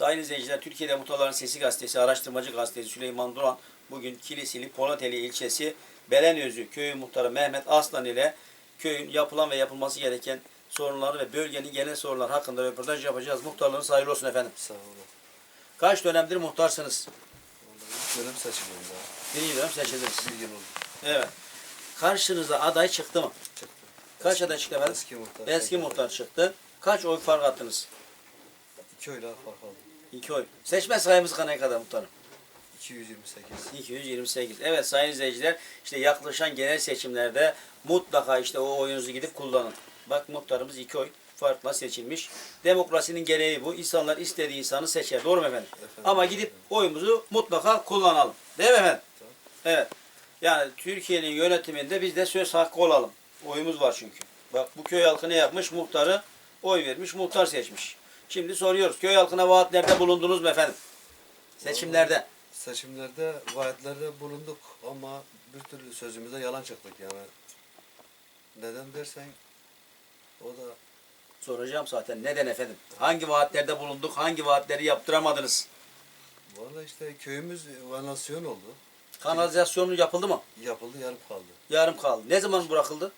Sayın izleyiciler, Türkiye'de Muhtarların Sesi Gazetesi, Araştırmacı Gazetesi Süleyman Duran bugün Kilisili Polateli ilçesi Belenözü köyü muhtarı Mehmet Aslan ile köyün yapılan ve yapılması gereken sorunları ve bölgenin genel sorunları hakkında röportaj yapacağız. Muhtarlığınız hayırlı olsun efendim. Sağ olun. Kaç dönemdir muhtarsınız? Vallahi dönem seçimim daha. Birinci dönem seçildiniz. Bir yıl oldu. Evet. Karşınıza aday çıktı mı? Çıktı. Kaç aday çıktı efendim? Eski muhtar. Eski muhtar çıktı. Kaç oy fark attınız? İki oyla fark aldım. İki oy. Seçmen sayımız ne kadar muhtarım? 228. 228. Evet sayın izleyiciler işte yaklaşan genel seçimlerde mutlaka işte o oyunuzu gidip kullanın. Bak muhtarımız iki oy farkla seçilmiş. Demokrasinin gereği bu. İnsanlar istediği insanı seçer. Doğru mu efendim? Efendim. Ama gidip oyumuzu mutlaka kullanalım. Değil mi efendim? Tamam. Evet. Yani Türkiye'nin yönetiminde biz de söz hakkı olalım. Oyumuz var çünkü. Bak bu köy halkı ne yapmış? Muhtarı oy vermiş, muhtar seçmiş. Şimdi soruyoruz. Köy halkına vaatlerde bulundunuz mu efendim? Seçimlerde. Seçimlerde, vaatlerde bulunduk ama bir türlü sözümüze yalan çıktık yani. Neden dersen o da Soracağım zaten. Neden efendim? Hangi vaatlerde bulunduk? Hangi vaatleri yaptıramadınız? valla işte köyümüz vanasyon oldu. Kanalizasyonu yapıldı mı? Yapıldı yarım kaldı. Yarım kaldı. Ne zaman bırakıldı?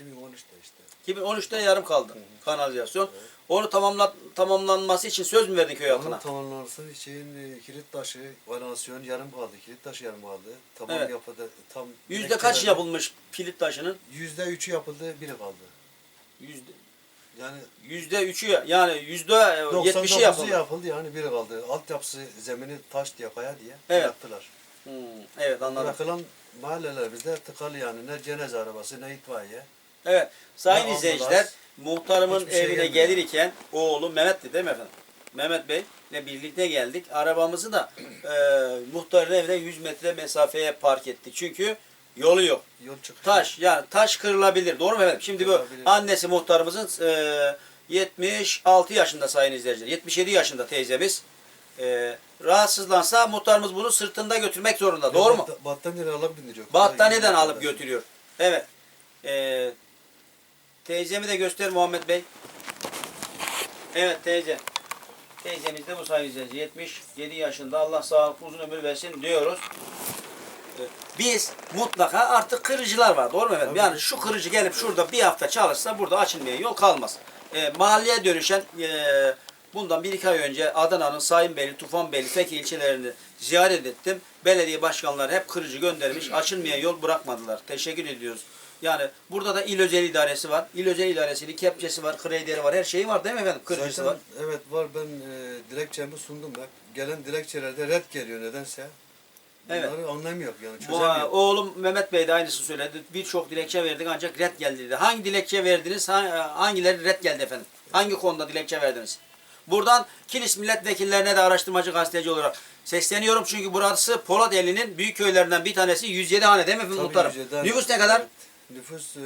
Ee, 2013'te işte. 2013'te yarım kaldı kanalizasyon. Onu tamamla, tamamlanması için söz mü verdin köy Onun halkına? tamamlanması için e, kilit taşı, vanasyon yarım kaldı. Kilit taşı yarım kaldı. Tamam Evet. yapıldı. Tam Yüzde kaç yapılmış pilit taşının? Yüzde üçü yapıldı, biri kaldı. Yüzde, Yani yüzde üçü yani yüzde yetmişi 99'u yapıldı. yapıldı yani biri kaldı. Altyapısı zemini taş diye kaya diye Evet. yaptılar. Hmm, evet anladım. Bırakılan mahalleler bizde tıkalı yani ne cenaze arabası ne itfaiye. Evet. Sayın Ne izleyiciler, muhtarımın hiçbir şey evine gelmiyor. gelirken oğlu Mehmet'ti değil mi efendim? Mehmet Bey ile birlikte geldik. Arabamızı da e, muhtarın evine 100 metre mesafeye park ettik. Çünkü yolu yok. Yol çıkışı. Taş yani taş kırılabilir. Doğru mu efendim? Şimdi bu annesi muhtarımızın e, 76 yaşında sayın izleyiciler. 77 yaşında teyzemiz. E, rahatsızlansa muhtarımız bunu sırtında götürmek zorunda. Doğru mu? Batta- Battaniyeleri alıp bindiriyor. Battaniyeden alıp götürüyor. Evet. Ee, teyzemi de göster Muhammed Bey. Evet teyze. Teyzemiz de bu izleyici. 77 yaşında. Allah sağlık uzun ömür versin diyoruz. Biz mutlaka artık kırıcılar var. Doğru mu efendim? Tabii. Yani şu kırıcı gelip şurada bir hafta çalışsa burada açılmayan yol kalmaz. Ee, mahalleye dönüşen e, bundan bir iki ay önce Adana'nın Sayınbeyli, Tufanbeyli, Fekhi ilçelerini ziyaret ettim. Belediye başkanları hep kırıcı göndermiş. Açılmayan yol bırakmadılar. Teşekkür ediyoruz. Yani burada da il özel idaresi var. İl özel idaresinin kepçesi var, kreyderi var, her şeyi var değil mi efendim? Kırıcısı Zaten var. evet var ben e, dilekçemi sundum ben. Gelen dilekçelerde red geliyor nedense. Evet. Bunları anlamıyor yani Bu, çözemiyor. oğlum Mehmet Bey de aynısını söyledi. Birçok dilekçe verdik ancak red geldi dedi. Hangi dilekçe verdiniz? Ha- Hangileri red geldi efendim? Hangi konuda dilekçe verdiniz? Buradan Kilis milletvekillerine de araştırmacı gazeteci olarak sesleniyorum. Çünkü burası Polateli'nin büyük köylerinden bir tanesi. 107 hane değil mi efendim Tabii muhtarım? yüzeyden- Nüfus ne kadar? Nüfus e,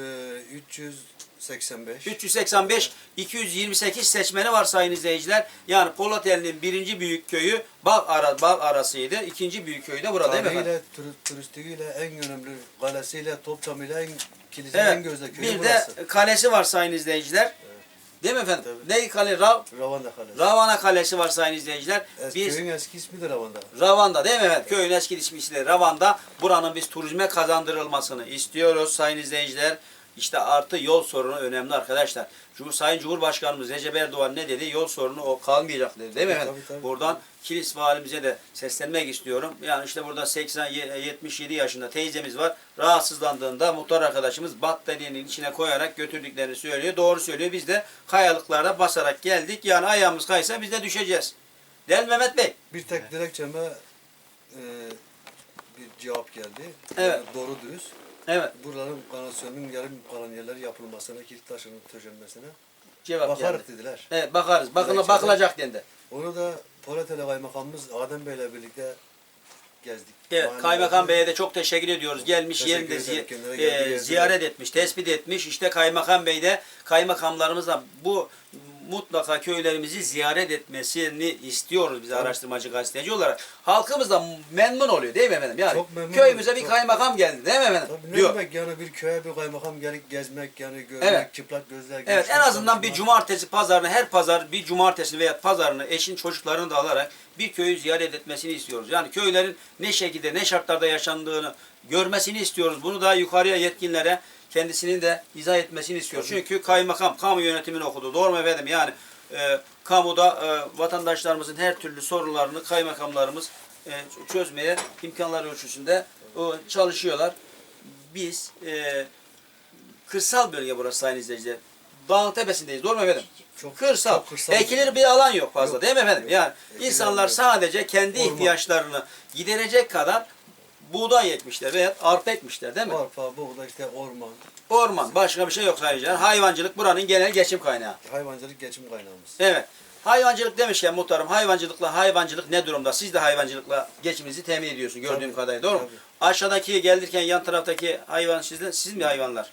385. 385, 228 seçmeni var sayın izleyiciler. Yani Polateli'nin birinci büyük köyü Bağ, ara, Bağ arasıydı. İkinci büyük köyü de burada değil mi efendim? Tarihiyle, tur- turistiğiyle, en önemli kalesiyle, Topçam'ıyla, en kilise, en gözde köyü Bir burası. de kalesi var sayın izleyiciler. Değil mi efendim? Tabii. Ne kale? Rav, Ravanda Kalesi. Ravana Kalesi var sayın izleyiciler. Es- Biz Köyün eski ismi de Ravanda. Ravanda değil mi efendim? Köyün eski ismi işte Ravanda. Buranın biz turizme kazandırılmasını istiyoruz sayın izleyiciler. İşte artı yol sorunu önemli arkadaşlar. Cumhur, sayın Cumhurbaşkanımız Recep Erdoğan ne dedi? Yol sorunu o kalmayacak dedi değil mi efendim? tabii, tabii. Buradan Kilis valimize de seslenmek istiyorum. Yani işte burada 80 ye- 77 yaşında teyzemiz var. Rahatsızlandığında muhtar arkadaşımız battaniyenin içine koyarak götürdüklerini söylüyor. Doğru söylüyor. Biz de kayalıklara basarak geldik. Yani ayağımız kaysa biz de düşeceğiz. Değil Mehmet Bey? Bir tek dilekçeme e, bir cevap geldi. Evet. Yani doğru dürüst. Evet. Buraların kanasyonun yarım kalan yerler yapılmasına, kilit taşının töşenmesine Cevap bakarız geldi. dediler. Evet bakarız. Dilekçede- bakılacak dendi. Onu da Polateli Kaymakamımız Adem Bey'le birlikte gezdik. Evet, Mahallede- Kaymakam Bey'e de çok teşekkür ediyoruz. Gelmiş Teşekkür yerinde ederim. zi- e, gezdi. ziyaret etmiş, tespit etmiş. İşte Kaymakam Bey de kaymakamlarımızla bu mutlaka köylerimizi ziyaret etmesini istiyoruz biz araştırmacı gazeteci olarak. Halkımız da memnun oluyor değil mi efendim? Yani Çok memnun köyümüze oluyor, bir kaymakam geldi değil mi efendim? Tabii ne Diyor. demek yani bir köye bir kaymakam gelip gezmek yani görmek, Evet. çıplak gözler Evet görüşmek, en azından bir cumartesi pazarını her pazar bir cumartesi veya pazarını eşin çocuklarını da alarak bir köyü ziyaret etmesini istiyoruz. Yani köylerin ne şekilde ne şartlarda yaşandığını görmesini istiyoruz. Bunu daha yukarıya yetkinlere kendisinin de izah etmesini istiyoruz. Çünkü kaymakam kamu yönetimini okudu. Doğru mu efendim? Yani e, kamuda e, vatandaşlarımızın her türlü sorularını kaymakamlarımız e, çözmeye imkanları ölçüsünde e, çalışıyorlar. Biz e, kırsal bölge burası sayın izleyiciler. Dağın tepesindeyiz. Doğru mu efendim? Çok- kırsal. çok kırsal. Ekilir bir alan yok fazla Yok. değil mi efendim? Yani Ekilir insanlar yok. sadece kendi Orman. ihtiyaçlarını giderecek kadar buğday ekmişler veya arpa ekmişler değil mi? Arpa, buğday, işte orman, Orman. Başka bir şey yok sayın izleyiciler. Hayvancılık buranın genel geçim kaynağı. hayvancılık geçim kaynağımız. Evet. Hayvancılık demişken muhtarım hayvancılıkla hayvancılık ne durumda? Siz de hayvancılıkla geçiminizi temin ediyorsun gördüğüm Tabii, kadarıyla doğru mu? tabii. Aşağıdaki gelirken yan taraftaki hayvan sizden siz mi hayvanlar?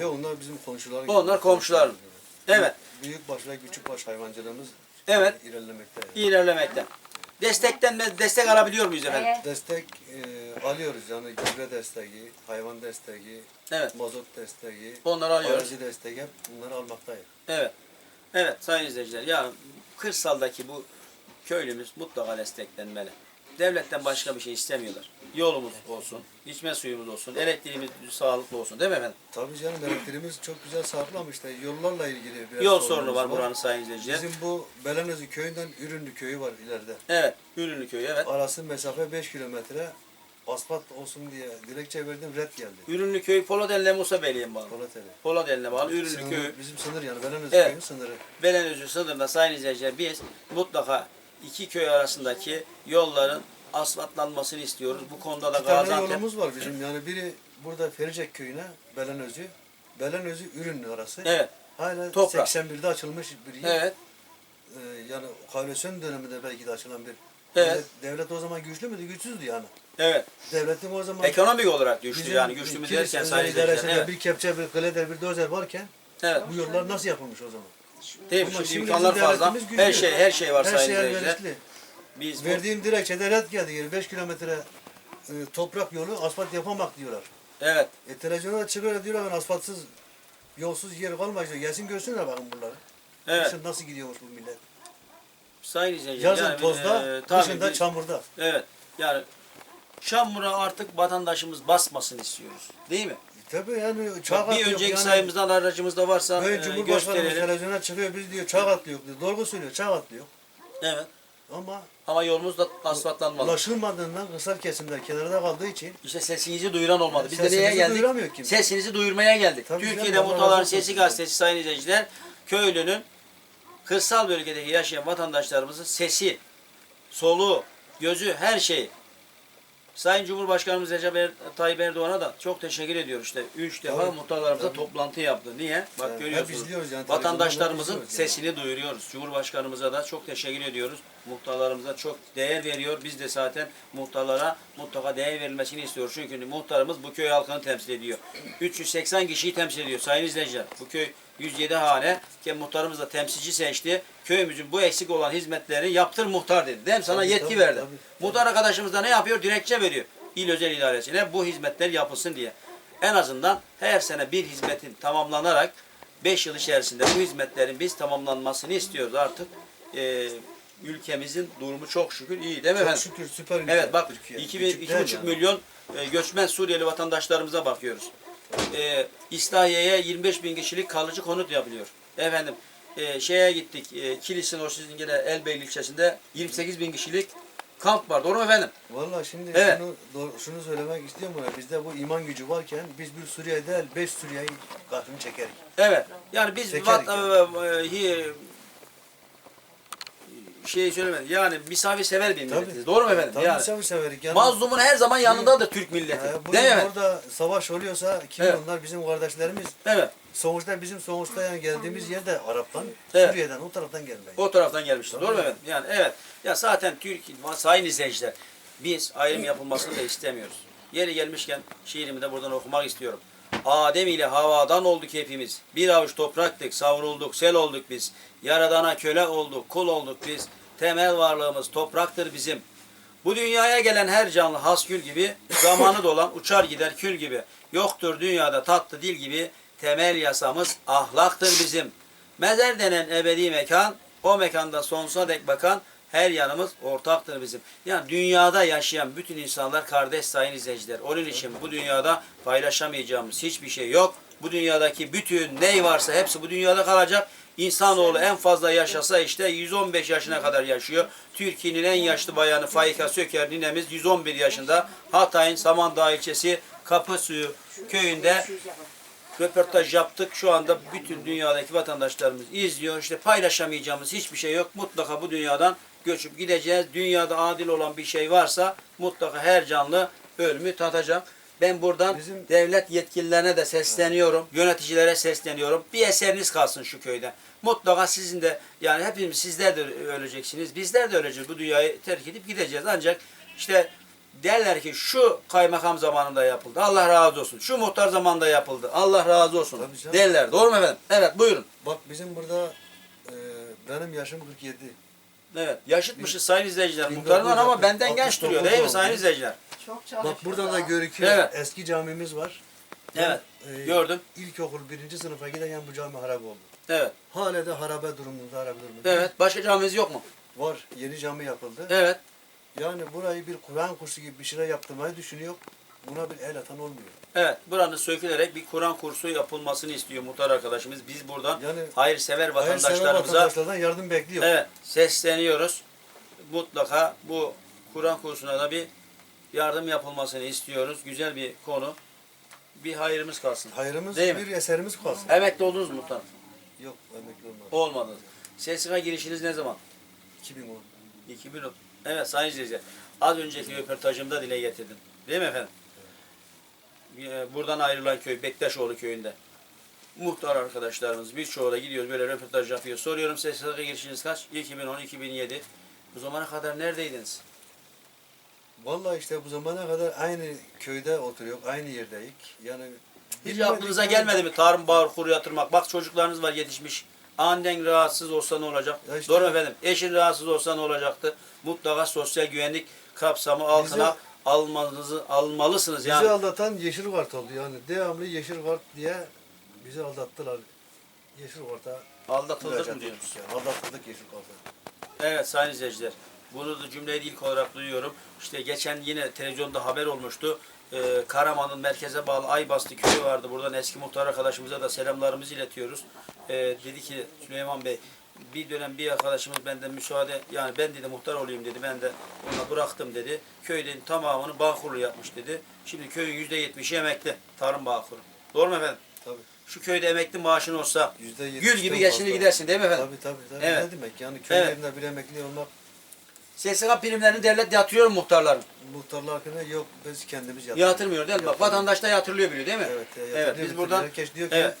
Ya onlar bizim komşular. Onlar komşular. Evet. Büyükbaş ve küçükbaş hayvancılığımız Evet. ilerlemekte. yani. İlerlemekte. Destekten destek alabiliyor muyuz efendim? Destek e, alıyoruz yani gübre desteği, hayvan desteği, Evet. mazot desteği, Onları alıyoruz. arazi desteği hep bunları almaktayız. Evet. Evet sayın izleyiciler. Yani kırsaldaki bu köylümüz mutlaka desteklenmeli. Devletten başka bir şey istemiyorlar. Yolumuz olsun, içme suyumuz olsun, elektriğimiz sağlıklı olsun değil mi efendim? Tabii canım elektriğimiz çok güzel sağlam işte yollarla ilgili biraz Yol sorunu sorunumuz var buranın sayın izleyiciler. Bizim bu Belenözü köyünden Ürünlü köyü var ileride. Evet. Ürünlü köyü evet. Arası mesafe 5 kilometre. Asfalt olsun diye dilekçe verdim red geldi. Ürünlü köyü Polodenle Musa Beyliğe mi bağlı? Polateli. Polodenle bağlı Ürünlü Sınır, köyü. bizim sınır yani Belenözü Evet. köyün sınırı. Belenözü sınırında sayın izleyiciler biz mutlaka iki köy arasındaki yolların asfaltlanmasını istiyoruz. Bu konuda da İki tane Gaziantep yolumuz var bizim yani biri burada Fericek köyüne Belenözü, Belenözü Ürünlü arası. Evet. Hala Toprak. 81'de açılmış bir yer. Evet. Ee, yani koalisyon döneminde belki de açılan bir. Evet. Devlet, devlet o zaman güçlü müydü? Güçsüzdü yani. Evet. Devletin o zaman Ekonomik olarak güçlü bizim yani güçlü mü derken idaresinde Evet. bir kepçe, bir gleder, bir dozer varken Evet. bu yollar nasıl yapılmış o zaman? Değil mi? Şimdi imkanlar fazla. güçlü. Her şey her şey var Her sayın şey izleyiciler. Biz bu, Verdiğim dilekçede red geldi. Yani 5 kilometre e, toprak yolu asfalt yapamak diyorlar. evet. E, televizyona çıkıyor diyorlar ben asfaltsız yolsuz yer kalmayacak. Gelsin görsünler bakın buraları. Evet. Nasıl gidiyormuş bu. Sayın izleyiciler. Yazın yani, tozda, e, tabii kışın da biz- çamurda. Evet. Yani çamura artık vatandaşımız basmasın istiyoruz. Değil mi? E, tabii yani çağ bir önceki yani. sayımızdan aracımızda varsa Böyle e, Cumhurbaşkanımız gösterelim. televizyona çıkıyor biz diyor çağ atlıyor diyor. Doğru söylüyor çağ atlıyor. Evet. Ama Ama yolumuz da asfaltlanmalı. ulaşılmadığından kırsal kesimler kenarda kaldığı için İşte sesinizi duyuran olmadı. Biz de Sesimizi neye geldik? duyuramıyor kimse. Sesinizi duyurmaya geldik. Tabii Türkiye'de Allah olsun. Sesi Gazetesi sayın izleyiciler, köylünün kırsal bölgedeki yaşayan vatandaşlarımızın sesi, soluğu, gözü, her şeyi. Sayın Cumhurbaşkanımız Recep Er- Tayyip Erdoğan'a da çok teşekkür ediyoruz işte. Üç defa Tabii, muhtarlarımıza tabii. toplantı yaptı. Niye? Bak Evet, görüyorsunuz. yani, Vatandaşlarımızın sesini duyuruyoruz. Cumhurbaşkanımıza da çok teşekkür ediyoruz. Muhtarlarımıza çok değer veriyor. Biz de zaten muhtarlara mutlaka değer verilmesini istiyoruz. Çünkü muhtarımız bu köy halkını temsil ediyor. 380 kişiyi temsil ediyor sayın izleyiciler. Bu köy 107 hane ki muhtarımız da temsilci seçti. Köyümüzün bu eksik olan hizmetlerini yaptır muhtar dedi. Değil mi? Sana Tabii, yetki tabii, verdi. tabii. Muhtar arkadaşımız da ne yapıyor? Dilekçe veriyor. İl özel idaresine bu hizmetler yapılsın diye. En azından her sene bir hizmetin tamamlanarak 5 yıl içerisinde bu hizmetlerin biz tamamlanmasını istiyoruz artık. Ee, ülkemizin durumu çok şükür iyi değil mi çok efendim? şükür süper ülke. Evet bak Türkiye. 2, Küçük değil 2,5 yani. milyon e, göçmen Suriyeli vatandaşlarımıza bakıyoruz. E, İslahiye'ye 25 bin kişilik kalıcı konut yapılıyor. Efendim e, şeye gittik e, Kilis'in o sizin yine Elbeyli ilçesinde 28 bin kişilik kamp var. Doğru mu efendim? Vallahi şimdi Evet. şunu, doğru- şunu söylemek istiyorum buna. Bizde bu iman gücü varken biz bir Suriye değil, beş Suriye'yi karşını çekerik. Evet. Yani biz vat, yani. e, e, hi- şey söylemedim. Yani misafirsever bir milletiz. Doğru mu efendim? Tabii yani misafir severik. Yani, mazlumun her zaman yanındadır Türk milleti. Ee, bugün Değil mi? efendim? orada savaş oluyorsa kim Evet. onlar? Bizim kardeşlerimiz. Evet. Sonuçta bizim sonuçta yani geldiğimiz yerde Arap'tan, Evet. Suriye'den o taraftan gelmeyiz. O taraftan gelmiştir. Tabii. Doğru mu efendim? Yani evet. Ya zaten Türkiye, sayın izleyiciler, biz ayrım yapılmasını da istemiyoruz. Yeri gelmişken şiirimi de buradan okumak istiyorum. Adem ile havadan olduk hepimiz. Bir avuç topraktık, savrulduk, sel olduk biz. Yaradana köle olduk, kul olduk biz. Temel varlığımız topraktır bizim. Bu dünyaya gelen her canlı hasgül gibi, zamanı dolan uçar gider kül gibi. Yoktur dünyada tatlı dil gibi, temel yasamız ahlaktır bizim. Mezar denen ebedi mekan, o mekanda sonsuza dek bakan her yanımız ortaktır bizim. Yani dünyada yaşayan bütün insanlar kardeş sayın izleyiciler. Onun için bu dünyada paylaşamayacağımız hiçbir şey yok. Bu dünyadaki bütün ney varsa hepsi bu dünyada kalacak. İnsanoğlu en fazla yaşasa işte 115 yaşına kadar yaşıyor. Türkiye'nin en yaşlı bayanı Faika Söker ninemiz 111 yaşında. Hatay'ın Samandağ ilçesi Kapısuyu köyünde röportaj yaptık. Şu anda bütün dünyadaki vatandaşlarımız izliyor. İşte paylaşamayacağımız hiçbir şey yok. Mutlaka bu dünyadan göçüp gideceğiz. Dünyada adil olan bir şey varsa mutlaka her canlı ölümü tatacak. Ben buradan Bizim- devlet yetkililerine de sesleniyorum. Yöneticilere sesleniyorum. Bir eseriniz kalsın şu köyde. Mutlaka sizin de yani hepimiz sizler de öleceksiniz. Bizler de öleceğiz. Bu dünyayı terk edip gideceğiz. Ancak işte derler ki şu kaymakam zamanında yapıldı. Allah razı olsun. Şu muhtar zamanında yapıldı. Allah razı olsun. Derler. Doğru mu efendim? Evet buyurun. Bak bizim burada e, benim yaşım 47. Evet. Yaşıtmışız sayın izleyiciler. Muhtarım var ama benden genç duruyor değil mi sayın izleyiciler? Çok çalışıyor. Bak buradan da görüküyor. Evet. Eski camimiz var. Evet. E, Gördüm. İlkokul birinci sınıfa giderken bu cami harap oldu. Evet. Hala da harabe durumunda, harabe durumunda. Evet. Başka camimiz yok mu? Var. Yeni cami yapıldı. Evet. Yani burayı bir Kur'an kursu gibi bir şeyler yaptırmayı düşünüyor. Buna bir el atan olmuyor. Evet. Buranın sökülerek bir Kur'an kursu yapılmasını istiyor muhtar arkadaşımız. Biz buradan Yani hayırsever Hayırsever vatandaşlarımıza vatandaşlardan yardım bekliyor. evet sesleniyoruz. Mutlaka bu Kur'an kursuna da bir yardım yapılmasını istiyoruz. Güzel bir konu. Bir hayrımız kalsın. Hayrımız Değil mi? bir eserimiz kalsın. Emekli oldunuz mu muhtar? Yok emekli olmadı. Olmadınız. SSK girişiniz ne zaman? 2010. 2010. Evet sayın izleyiciler. Az önceki röportajımda dile getirdim. Değil mi efendim? Ee, Buradan ayrılan köy Bektaşoğlu köyünde. Muhtar arkadaşlarımız birçoğu da gidiyoruz böyle röportaj yapıyor. Soruyorum SSK girişiniz kaç? 2010-2007. Bu zamana kadar neredeydiniz? Vallahi işte bu zamana kadar aynı köyde oturuyor, aynı yerdeyik. Yani Hiç aklınıza gelmedi mi tarım bağır kuru yatırmak? Bak çocuklarınız var yetişmiş. Annen rahatsız olsa ne olacak? Ya işte- Doğru mu efendim? Eşin rahatsız olsa ne olacaktı? Mutlaka sosyal güvenlik kapsamı altına almanızı almalısınız Bizi yani. aldatan Yeşil Kart oldu yani. Devamlı Yeşil Kart diye bizi aldattılar. Yeşil Kart'a Aldatıldık mı diyorsunuz? yani. Aldatıldık Yeşil Kart'a. Evet sayın izleyiciler. Bunu da cümleyi ilk olarak duyuyorum. İşte geçen yine televizyonda haber olmuştu. Ee, Karaman'ın merkeze bağlı Aybastı köyü vardı. Buradan eski muhtar arkadaşımıza da selamlarımızı iletiyoruz. Ee, dedi ki Süleyman Bey bir dönem bir arkadaşımız benden müsaade yani ben dedi muhtar olayım dedi. Ben de ona bıraktım dedi. Köyün tamamını Bağkurlu yapmış dedi. Şimdi köyün yüzde yetmişi emekli. Tarım Bağkuru. Doğru mu efendim? Tabii. Şu köyde emekli maaşın olsa Yüzde gül gibi geçinir gidersin değil mi efendim? Tabii tabii. tabii. Evet. Ne demek yani köy Evet. bir emekli olmak SSK primlerini devlet yatırıyor mu muhtarların? muhtarlar hakkında yok biz kendimiz yatırıyoruz. Yatırmıyor değil mi? Bak vatandaş da yatırılıyor biliyor değil mi? Evet, e, Evet, biz buradan Herkes diyor ki Evet.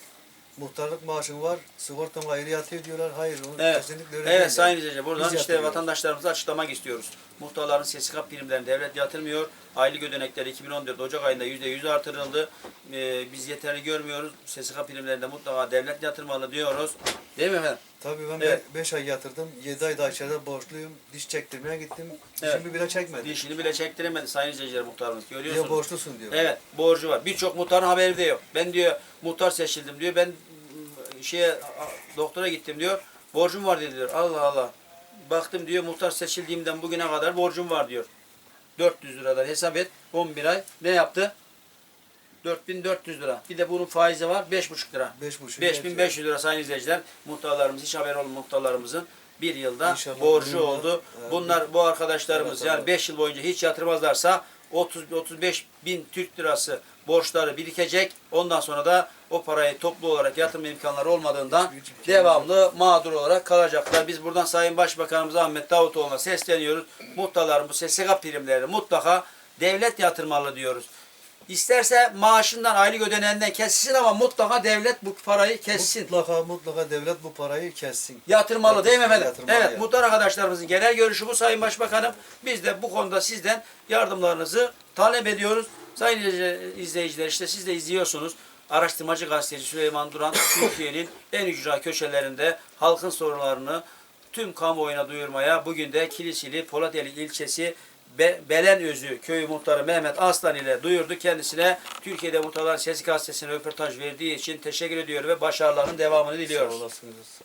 muhtarlık maaşın var, sigortan ayrı yatıyor diyorlar. Hayır, o Evet. kesinlikle öyle Evet sayın izleyiciler buradan Biz işte yatırıyoruz. vatandaşlarımıza açıklamak istiyoruz. Muhtarların SSK primlerini devlet yatırmıyor. Aylık ödenekleri 2014 Ocak ayında %100 artırıldı. Ee, biz yeterli görmüyoruz. SSK primlerinde mutlaka devlet yatırmalı diyoruz. Değil mi efendim? Tabii ben Evet. 5 ay yatırdım. 7 ay daha içeride borçluyum. Diş çektirmeye gittim. Evet. Dişimi bile çekmedi. Dişini bile çektiremedi sayın izleyiciler muhtarımız. Görüyorsunuz. borçlusun diyor. Evet borcu var. Birçok muhtarın haberi de yok. Ben diyor muhtar seçildim diyor. Ben mm, şeye a- doktora gittim diyor. Borcum var dedi diyor. Allah Allah. Baktım diyor muhtar seçildiğimden bugüne kadar borcum var diyor. 400 liradan hesap et. 11 ay. Ne yaptı? 4400 lira. Bir de bunun faizi var 5,5 lira. 5,5 5500 lira sayın izleyiciler. Muhtarlarımız hiç haber olmayan muhtarlarımızın bir yılda İnşallah borcu oldu. e, Bunlar bu arkadaşlarımız Evet, yani evet. 5 yıl boyunca hiç yatırmazlarsa 30 35 bin Türk lirası borçları birikecek. Ondan sonra da o parayı toplu olarak yatırma imkanları olmadığından imkanı devamlı mağdur olarak kalacaklar. Biz buradan Sayın Başbakanımız Ahmet Davutoğlu'na sesleniyoruz. Muhtarların bu SSK primlerini mutlaka devlet yatırmalı diyoruz. İsterse maaşından aylık ödenenden kessin ama mutlaka devlet bu parayı kessin. Mutlaka mutlaka devlet bu parayı kessin. Yatırmalı değil mi efendim? Yatırmalı Evet, yani. muhtar arkadaşlarımızın genel görüşü bu Sayın Başbakanım. Biz de bu konuda sizden yardımlarınızı talep ediyoruz. Sayın izleyiciler işte siz de izliyorsunuz. araştırmacı gazeteci Süleyman Duran Türkiye'nin en ücra köşelerinde halkın sorunlarını tüm kamuoyuna duyurmaya bugün de Kilisili Polateli ilçesi Be Belenözü köyü muhtarı Mehmet Aslan ile duyurdu. Kendisine Türkiye'de Muhtarların Sesi gazetesine röportaj verdiği için teşekkür ediyor ve başarılarının devamını diliyoruz. Sağ olasınız.